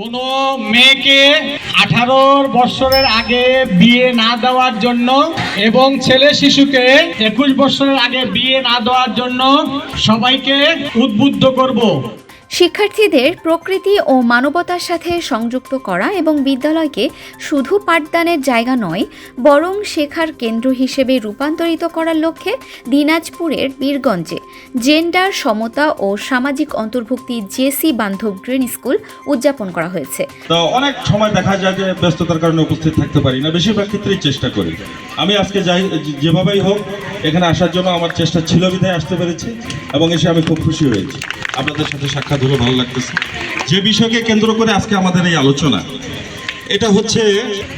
কোনো মেয়েকে আঠারো বছরের আগে বিয়ে না দেওয়ার জন্য এবং ছেলে শিশুকে একুশ বছরের আগে বিয়ে না দেওয়ার জন্য সবাইকে উদ্বুদ্ধ করব। শিক্ষার্থীদের প্রকৃতি ও মানবতার সাথে সংযুক্ত করা এবং বিদ্যালয়কে শুধু পাঠদানের জায়গা নয়, বরং শেখার কেন্দ্র হিসেবে রূপান্তরিত করার লক্ষ্যে দিনাজপুরের বীরগঞ্জে জেন্ডার সমতা ও সামাজিক অন্তর্ভুক্তি জেসি বান্ধব গ্রিন স্কুল উদযাপন করা হয়েছে। অনেক সময় দেখা যায় যে ব্যস্ততার কারণে উপস্থিত থাকতে পারি না, বেশিরভাগ ক্ষেত্রেই চেষ্টা করি। আমি আজকে যাই যেভাবেই হোক, এখানে আসার জন্য আমার চেষ্টা ছিল বিধায় আসতে পেরেছি এবং এসে আমি খুব খুশি হয়েছি। আপনাদের সাথে সাক্ষাৎ হলো ভালো লাগতেছে। যে বিষয়কে কেন্দ্র করে আজকে আমাদের এই আলোচনা, এটা হচ্ছে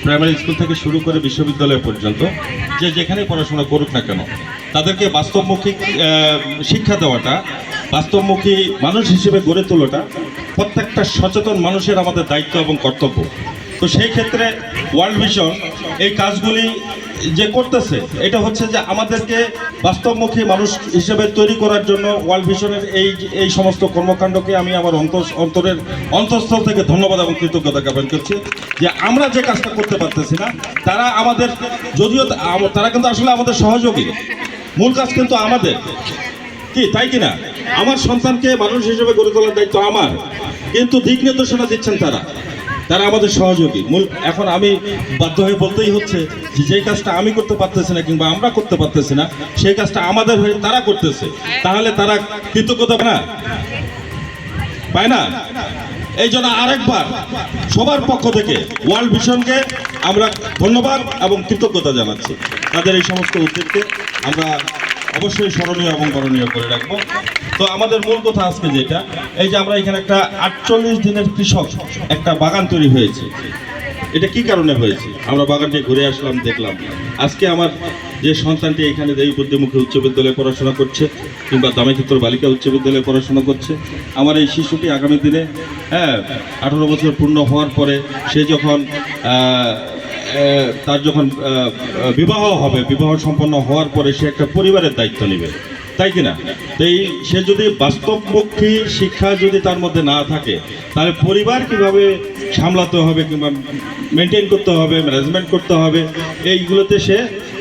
প্রাইমারি স্কুল থেকে শুরু করে বিশ্ববিদ্যালয় পর্যন্ত, যে যেখানে পড়াশোনা করুক না কেন, তাদেরকে বাস্তবমুখী শিক্ষা দেওয়াটা, বাস্তবমুখী মানুষ হিসেবে গড়ে তোলাটা প্রত্যেকটা সচেতন মানুষের আমাদের দায়িত্ব এবং কর্তব্য। তো সেই ক্ষেত্রে ওয়ার্ল্ড ভিশন এই কাজগুলি যে করতেছে, এটা হচ্ছে যে আমাদেরকে বাস্তবমুখী মানুষ হিসেবে তৈরি করার জন্য ওয়ার্ল্ড ভিশনের এই এই সমস্ত কর্মকাণ্ডকে আমি আমার অন্তর, অন্তরের অন্তঃস্থল থেকে ধন্যবাদ এবং কৃতজ্ঞতা জ্ঞাপন করছি যে আমরা যে কাজটা করতে পারতেছি না, তারা আমাদের যদিও তারা কিন্তু আসলে আমাদের সহযোগী। মূল কাজ কিন্তু আমাদের। কি, তাই কিনা? আমার সন্তানকে মানুষ হিসেবে গড়ে তোলার দায়িত্ব আমার। কিন্তু দিক নির্দেশনা দিচ্ছেন তারা। তারা আমাদের সহযোগী। মূল এখন আমি বাধ্য হয়ে বলতেই হচ্ছে যে যেই কাজটা আমি করতে পারতেছি না কিংবা আমরা করতে পারতেছি না, সেই কাজটা আমাদের হয়ে তারা করতেছে। তাহলে তারা কৃতজ্ঞতা না? পায় না? এই জন্য আরেকবার সবার পক্ষ থেকে ওয়ার্ল্ড ভিশনকে আমরা ধন্যবাদ এবং কৃতজ্ঞতা জানাচ্ছি। তাদের এই সমস্ত উদ্যোগকে আমরা অবশ্যই স্মরণীয় এবং করণীয় করে রাখব। তো আমাদের মূল কথা আজকে যেটা, এই যে আমরা এখানে একটা আটচল্লিশ দিনের কৃষক একটা বাগান তৈরি হয়েছে। এটা কি কারণে হয়েছে? আমরা বাগানটি ঘুরে আসলাম, দেখলাম। আজকে আমার যে সন্তানটি এখানে দেবী বুদ্ধিমুখী উচ্চ বিদ্যালয়ে পড়াশোনা করছে কিংবা দামেক্ষেত্র বালিকা উচ্চ বিদ্যালয়ে পড়াশোনা করছে, আমার এই শিশুটি আগামী দিনে হ্যাঁ আঠারো বছর পূর্ণ হওয়ার পরে সে যখন তার যখন বিবাহ হবে, বিবাহ সম্পন্ন হওয়ার পরে সে একটা পরিবারের দায়িত্ব নেবে। তাই কিনা তো এই, সে যদি বাস্তবপক্ষী শিক্ষা যদি তার মধ্যে না থাকে, তাহলে পরিবার কীভাবে সামলাতে হবে কিংবা মেনটেন করতে হবে ম্যানেজমেন্ট করতে হবে, এইগুলোতে সে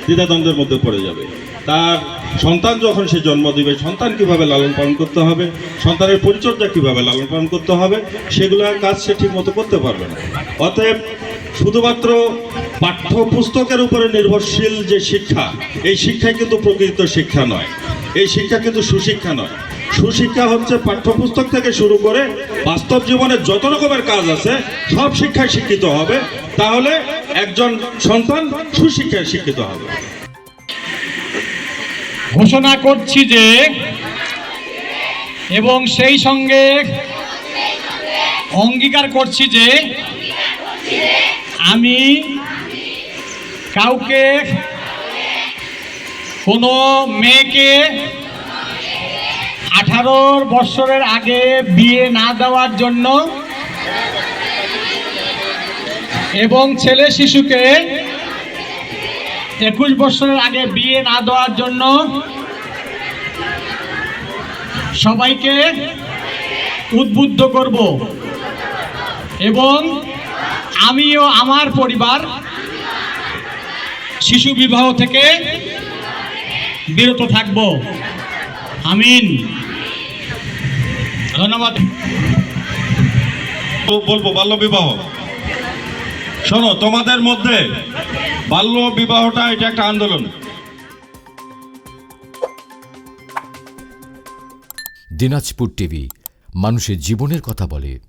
দ্বিধাদ্বন্দ্বের মধ্যে পড়ে যাবে। তার সন্তান যখন সে জন্ম দিবে, সন্তান কীভাবে লালন পালন করতে হবে, সন্তানের পরিচর্যা কীভাবে লালন পালন করতে হবে, সেগুলো কাজ সে ঠিক মতো করতে পারবে না। অতএব শুধুমাত্র পাঠ্যপুস্তকের উপরে নির্ভরশীল যে শিক্ষা, এই শিক্ষাই কিন্তু প্রকৃত শিক্ষা নয়। এই শিক্ষা কিন্তু সুশিক্ষা নয়। সুশিক্ষা হচ্ছে পাঠ্যপুস্তক থেকে শুরু করে বাস্তব জীবনে যত রকমের কাজ আছে, সব শিক্ষায় শিক্ষিত হবে। তাহলে একজন সন্তান সুশিক্ষায় শিক্ষিত হবে। ঘোষণা করছি যে এবং সেই সঙ্গে অঙ্গীকার করছি যে আমি কাউকে কোনো মেয়েকে আঠারো বৎসরের আগে বিয়ে না দেওয়ার জন্য এবং ছেলে শিশুকে একুশ বছরের আগে বিয়ে না দেওয়ার জন্য সবাইকে উদ্বুদ্ধ করব এবং আমিও আমার পরিবার শিশু বিবাহ থেকে বিরত থাকব। আমিন। ধন্যবাদ। তো বলব বাল্য বিবাহ। শোনো তোমাদের মধ্যে বাল্য বিবাহটা এটা একটা আন্দোলন। দিনাজপুর টিভি মানুষের জীবনের কথা বলে।